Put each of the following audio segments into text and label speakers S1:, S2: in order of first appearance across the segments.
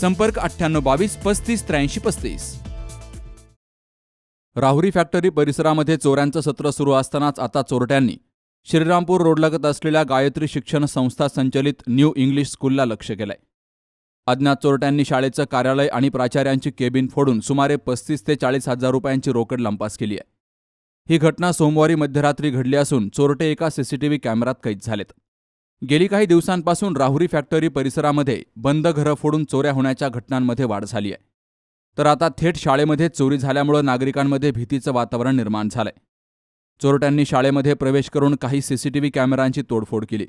S1: संपर्क अठ्ठ्याण्णव बावीस पस्तीस त्र्याऐंशी पस्तीस. राहुरी फॅक्टरी परिसरामध्ये चोऱ्यांचं सत्र सुरू असतानाच आता चोरट्यांनी श्रीरामपूर रोडलगत असलेल्या गायत्री शिक्षण संस्था संचलित न्यू इंग्लिश स्कूलला लक्ष केलंय. अज्ञात चोरट्यांनी शाळेचं कार्यालय आणि प्राचार्यांची केबिन फोडून सुमारे पस्तीस ते चाळीस हजार रुपयांची रोकड लंपास केली आहे. ही घटना सोमवारी मध्यरात्री घडली असून चोरटे एका सीसीटीव्ही कॅमेरात कैद झालेत. गेली काही दिवसांपासून राहुरी फॅक्टरी परिसरामध्ये बंद घरं फोडून चोऱ्या होण्याच्या घटनांमध्ये वाढ झाली आहे. तर आता थेट शाळेमध्ये चोरी झाल्यामुळं नागरिकांमध्ये भीतीचं वातावरण निर्माण झालंय. चोरट्यांनी शाळेमध्ये प्रवेश करून काही सीसीटीव्ही कॅमेऱ्यांची तोडफोड केली.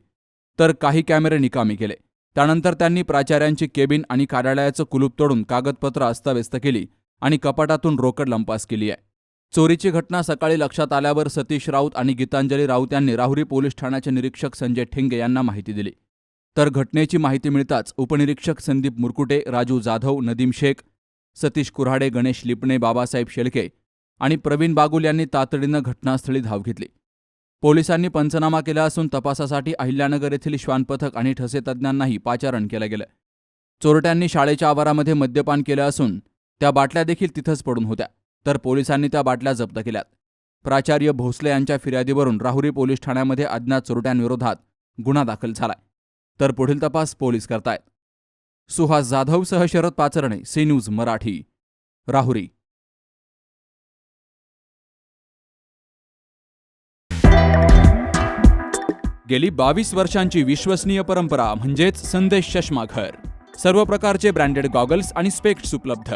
S1: तर काही कॅमेरे निकामी केले. त्यानंतर त्यांनी प्राचार्यांची केबिन आणि कार्यालयाचं कुलूप तोडून कागदपत्र अस्ताव्यस्त केली आणि कपाटातून रोकड लंपास केली आहे. चोरीची घटना सकाळी लक्षात आल्यावर सतीश राऊत आणि गीतांजली राऊत यांनी राहुरी पोलीस ठाण्याचे निरीक्षक संजय ठेंगे यांना माहिती दिली. तर घटनेची माहिती मिळताच उपनिरीक्षक संदीप मुरकुटे राजू जाधव नदीम शेख सतीश कुऱ्हाडे गणेश लिपणे बाबासाहेब शेळके आणि प्रवीण बागुल यांनी तातडीनं घटनास्थळी धाव घेतली. पोलिसांनी पंचनामा केला असून तपासासाठी अहिल्यानगर येथील श्वान पथक आणि ठसे तज्ज्ञांनाही पाचारण केलं गेलं. चोरट्यांनी शाळेच्या आवारामध्ये मद्यपान केलं असून त्या बाटल्या देखील तिथंच पडून होत्या. तर पोलिसांनी त्या बाटल्या जप्त केल्यात. प्राचार्य भोसले यांच्या फिर्यादीवरून राहुरी पोलीस ठाण्यामध्ये अज्ञात चोरट्यांविरोधात गुन्हा दाखल झालाय. तर पुढील तपास पोलीस करतायत. सुहास जाधवसह शरद पाचरणे सी न्यूज मराठी राहुरी. गेली बावीस वर्षांची विश्वसनीय परंपरा म्हणजेच संदेश चष्मा घर सर्व प्रकारचे ब्रँडेड गॉगल्स आणि स्पेक्ट्स उपलब्ध.